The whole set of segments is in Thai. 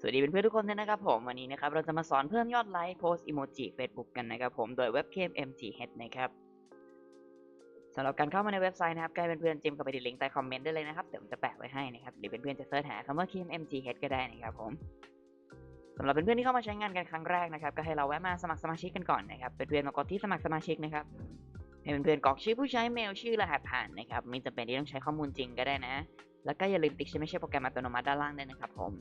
สวัสดีเพื่อนๆทุกคนด้วยนะครับผมวันนี้นะครับเราจะมาสอนเพิ่มยอดไลค์โพสต์อีโมจิ Facebook กันนะครับผมโดยเว็บเคม MGH นะครับสำหรับการเข้ามาในเว็บไซต์นะครับใกล้เพื่อนๆจิ้มเข้าไปที่ลิงก์ใต้คอมเมนต์ได้เลยนะครับเดี๋ยวผมจะแปะไว้ให้นะครับหรือเพื่อนๆจะเสิร์ชหาคำว่า KM MGH ก็ได้นะครับผมสำหรับเพื่อนๆที่เข้ามาใช้งานกันครั้งแรกนะครับก็ให้เราแวะมาสมัครสมาชิกกันก่อนนะครับเพื่อนๆมากดที่สมัครสมาชิกนะครับให้เพื่อนๆกรอกชื่อผู้ใช้เมลชื่อรหัสผ่านนะครับไม่จำเป็นที่ต้องใช้ข้อมูลจริงก็ได้นะ แล้วก็อย่าลืมติ๊กใช้ไม่ใช่โปรแกรมอัตโนมัติด้านล่างด้วยนะครับผม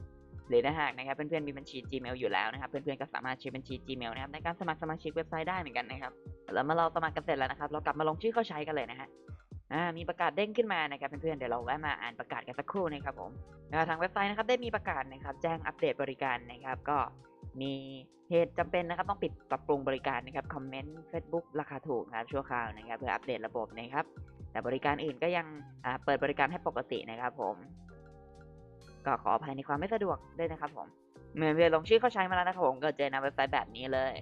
หรือถ้าหากนะครับเพื่อนๆมีบัญชี Gmail อยู่แล้วนะครับเพื่อนๆก็สามารถใช้บัญชี Gmail นะครับในการสมัครสมาชิกเว็บไซต์ได้เหมือนกันนะครับแล้วเมื่อเราสมัครกันเสร็จแล้วนะครับ เรากลับมาลงชื่อเข้าใช้กันเลยนะฮะอ่ามีประกาศเด้งขึ้นมานะครับเพื่อนๆเดี๋ยวเราแวะมาอ่านประกาศกันสักครู่นะครับผมทางเว็บไซต์นะครับได้มีประกาศนะครับแจ้งอัปเดตบริการนะครับก็มีเหตุจำเป็นนะครับต้องปิดปรับปรุงบริการนะครับคอมเมนต์ Facebook ราคาถูกนะครับชั่วคราวนะครับเพื่ออัปเดตระบบนะครับแต่บริการอื่นก็ยังเปิดบริการให้ปกตินะครับผม ก็ขออภัยในความไม่สะดวกด้วยนะครับผมเมื่อเพื่อนลงชื่อเข้าใช้มาแล้วนะครับผมก็เจอหน้าเว็บไซต์แบบนี้เลย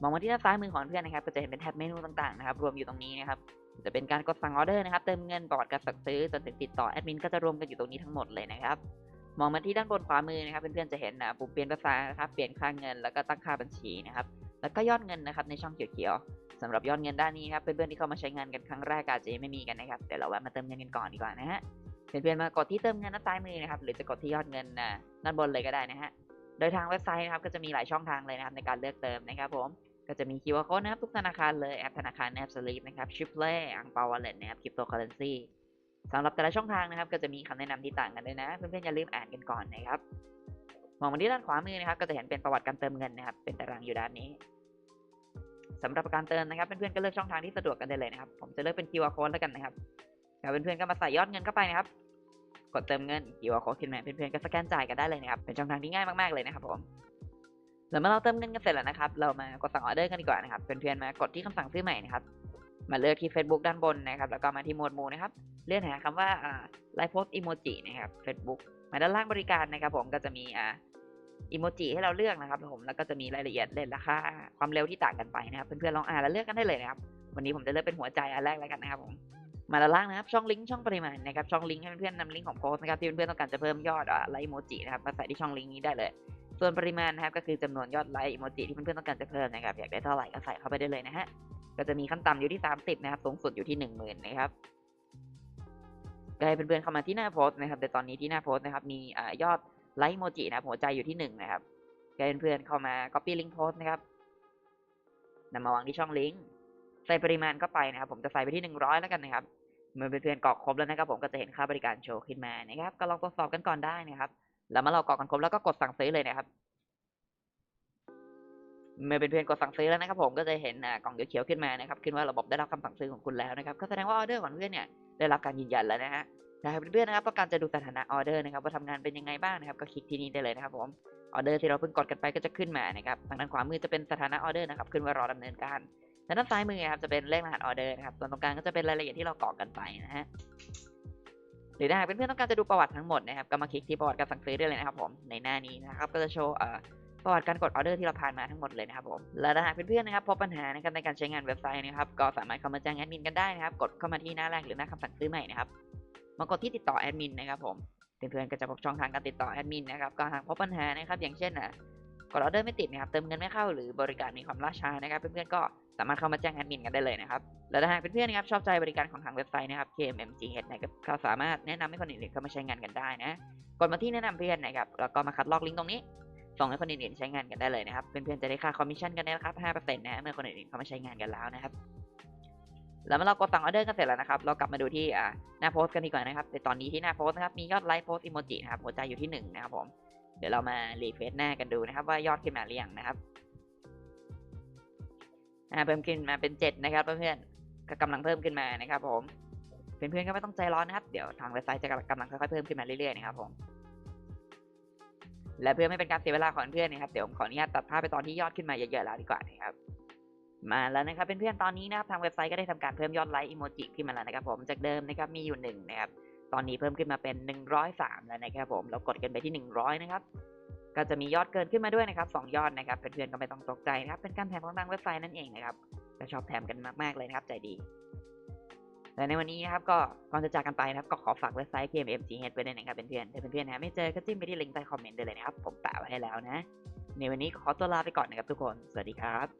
มองมาที่ด้านซ้ายมือของเพื่อนนะครับ ก็จะเห็นเป็นแท็บเมนูต่างๆนะครับรวมอยู่ตรงนี้นะครับจะเป็นการกดสั่งออเดอร์นะครับเติมเงินประวัติการสั่งซื้อจนถึงติดต่อแอดมินก็จะรวมกันอยู่ตรงนี้ทั้งหมดเลยนะครับมองมาที่ด้านบนขวามือนะครับเพื่อนๆจะเห็นนะปุ่มเปลี่ยนภาษานะครับเปลี่ยนค่าเงินแล้วก็ตั้งค่าบัญชีนะครับแล้วก็ยอดเงินนะครับในช่องเขียวๆสำหรับยอดเงินด้านนี้ครับเพื่อนๆที่เข้ามาใช้งานกันครั้งแรกอาจจะไม่มีกันนะครับเดี๋ยวเราแวะมาเติมเงินกันก่อนดีกว่านะฮะ เพื่อนๆมากดที่เติมเงินด้านซ้ายมือนะครับหรือจะกดที่ยอดเงินนะด้านบนเลยก็ได้นะฮะโดยทางเว็บไซต์นะครับก็จะมีหลายช่องทางเลยนะครับในการเลือกเติมนะครับผมก็จะมี QR code นะครับทุกธนาคารเลยแอปธนาคารแอปสลิปนะครับชิปเล่อังเปาวอลเล็ตนะครับคริปโตเคอเรนซีสำหรับแต่ละช่องทางนะครับ ก็จะมีคำแนะนำที่ต่างกันด้วยนะ เพื่อนๆอย่าลืมอ่านกันก่อนนะครับมองมาที่ด้านขวามือนะครับ ก็จะเห็นเป็นประวัติการเติมเงินนะครับ เป็นตารางอยู่ด้านนี้สำหรับการเติมนะครับเพื่อนๆก็เลือกช่องทางที่สะดวกกันได้เลยนะครับ ผมจะเลือกเป็น QR code แล้วกันนะครับแล้วเพื่อนๆก็มาใส่ยอดเงินเข้าไปนะครับ กดเติมเงิน QR code ขึ้นมาเพื่อนๆก็สแกนจ่ายกันได้เลยนะครับ เป็นช่องทางที่ง่ายมากๆเลยนะครับผมแล้วเมื่อเราเติมเงินกันเสร็จแล้วนะครับ เรามากดสั่งออเดอร์กันดีกว่านะครับ เพื่อนๆมากดที่คำสั่งซื้อใหม่นะครับ มาเลือกที่ Facebook ด้านบนนะครับ แล้วก็มาที่หมวดหมู่นะครับ เลื่อนหาคำว่าอ่าไลฟ์โพสต์อีโมจินะครับ Facebook มาด้านล่างบริการนะครับ ผมก็จะมีอ่าอีโมจิให้เราเลือกนะครับผมแล้วก็จะมีรายละเอียดเลทราคาความเร็วที่ต่างกันไปนะครับ เพื่อนๆลองอ่านแล้วเลือกกันได้เลยนะครับ วันนี้ผมจะเลือกเป็นหัวใจอันแรกแล้วกันนะครับผม มาด้านล่างนะครับช่องลิงก์ช่องปริมาณนะครับช่องลิงก์ให้เพื่อนๆนำลิงก์ของโพสต์นะครับที่เพื่อนๆต้องการจะเพิ่มยอดไลค์โมจินะครับมาใส่ที่ช่องลิงก์นี้ได้เลย ส่วนปริมาณนะครับก็คือจำนวนยอดไลค์โมจิที่เพื่อนๆต้องการจะเพิ่มนะครับอยากได้เท่าไหร่ก็ใส่เข้าไปได้เลยนะฮะก็จะมีขั้นต่ำอยู่ที่ 30นะครับสูงสุดอยู่ที่ 10,000นะครับก็ให้เพื่อนๆเข้ามาที่หน้าโพสต์นะครับแต่ตอนนี้ที่หน้าโพสต์นะครับมีอยอดไลค์โมจินะครับหัวใจอยู่ที่1นะครับก็ให้เพื่อนๆเข้ามา copy ลิงก์โพสต์นะครับนำมาวางที่ช่องลิงก์ใส่ปริมาณเข้าไปนะครับ ผมจะใส่ไปที่ 100 แล้วกันนะครับ เมื่อเพื่อนๆกรอกครบแล้วนะครับผมก็จะเห็นค่าบริการโชว์ขึ้นมานะครับ ก็ลองตรวจสอบกันก่อนได้นะครับ แล้วเมื่อเรากรอกกันครบแล้วก็กดสั่งซื้อเลยนะครับ เมื่อเพื่อนๆกดสั่งซื้อแล้วนะครับ ผมก็จะเห็นกล่องเขียวๆขึ้นมานะครับ ขึ้นว่าระบบได้รับคำสั่งซื้อของคุณแล้วนะครับ ก็แสดงว่าออเดอร์ของเพื่อนเนี่ยได้รับการยืนยันแล้วนะฮะถ้าเพื่อนๆนะครับต้องการจะดูสถานะออเดอร์นะครับว่าทำงานเป็นยังไงบ้างนะครับ ก็คลิกที่นี่ได้เลยนะครับ ผมออเดอร์ที่เราเพิ่งกดกันไปก็จะขึ้นมานะครับทางด้านขวามือจะเป็นสถานะออเดอร์นะครับขึ้นว่ารอดำเนินการ ทางด้านซ้ายมือครับจะเป็นเลขรหัสออเดอร์นะครับ ส่วนตรงกลางก็จะเป็นรายละเอียดที่เรากรอกกันไปนะฮะ หรือถ้าหากเพื่อนๆต้องการจะดูประวัติทั้งหมดนะครับ ก็มาคลิกที่ประวัติการสั่งซื้อได้เลยนะครับผม ในหน้านี้นะครับ ก็จะโชว์เอ่อประวัติการกดออเดอร์ที่เราผ่านมาทั้งหมดเลยนะครับผม และถ้าหากเพื่อนๆนะครับพบปัญหานะครับในการใช้งานเว็บไซต์นะครับ ก็สามารถเข้ามาแจ้งแอดมินกันได้นะครับ กดเข้ามาที่หน้าแรกหรือหน้าคำสั่งซื้อใหม่นะครับ มากดที่ติดต่อแอดมินนะครับผมเพื่อนๆก็จะพบช่องทางการติดต่อแอดมินนะครับ ก็หากพบปัญหานะครับ อย่างเช่นอะ กดออเดอร์ไม่ติดนะครับเติมเงินไม่เข้าหรือบริการมีความล่าช้านะครับเพื่อนๆก็สามารถเข้ามาแจ้งแอดมินกันได้เลยนะครับแล้วถ้าหากเพื่อนๆนะครับชอบใจบริการของทางเว็บไซต์นะครับ KMMGH นะครับก็สามารถแนะนำให้คนอื่นๆเข้ามาใช้งานกันได้นะกดมาที่แนะนำเพื่อนนะครับแล้วก็มาคัดลอกลิงก์ตรงนี้ส่งให้คนอื่นๆใช้งานกันได้เลยนะครับเพื่อนๆจะได้ค่าคอมมิชชั่นกันนะครับ5%นะเมื่อคนอื่นๆเข้ามาใช้งานกันแล้วนะครับแล้วเมื่อเรากดสั่งออเดอร์กันเสร็จแล้วนะครับ เรากลับมาดูที่หน้าโพสต์กันดีกว่านะครับในตอนนี้ที่หน้าโพสต์นะครับ มียอดไลค์โพสต์อีโมจินะครับ หัวใจอยู่ที่หนึ่งนะครับผม เดี๋ยวเรามารีเฟซหน้ากันดูนะครับ ว่ายอดขึ้นมาหรือยังนะครับอ่าเพิ่มขึ้นมาเป็นเจ็ดนะครับเพื่อนๆก็กำลังเพิ่มขึ้นมานะครับ ผมเพื่อนๆก็ไม่ต้องใจร้อนนะครับ เดี๋ยวทางเว็บไซต์จะกำลังค่อยๆเพิ่มขึ้นมาเรื่อยๆนะครับผมและเพื่อไม่เป็นการเสียเวลาของเพื่อนนะครับเดี๋ยวผมขออนุญาตตัดภาพไปตอนที่ยอดขึ้นมาเยอะๆแล้วดีกว่านะครับมาแล้วนะครับเพื่อนๆตอนนี้นะครับทางเว็บไซต์ก็ได้ทำการเพิ่มยอดไลค์อีโมจิขึ้นมาแล้วนะครับ ผมจากเดิมนะครับมีอยู่หนึ่งนะครับ ตอนนี้เพิ่มขึ้นมาเป็น 103 แล้วนะครับผม เรากดกันไปที่ 100 นะครับ ก็จะมียอดเกินขึ้นมาด้วยนะครับ 2 ยอดนะครับ เพื่อนๆก็ไม่ต้องตกใจนะครับ เป็นการแถมของทางเว็บไซต์นั่นเองนะครับก็ชอบแถมกันมากๆเลยนะครับ ใจดีและในวันนี้นะครับก็ก่อนจะจากกันไปนะครับก็ขอฝากเว็บไซต์ KMMGH ไว้ด้วยนะครับเพื่อนๆถ้าเพื่อนๆนะไม่เจอก็จิ้มไปที่ลิงก์ใต้คอมเมนต์ได้เลยนะครับ ผมแปะไว้ให้แล้วนะ ในวันนี้ขอตัวลาไปก่อนนะครับทุกคน สวัสดีครับ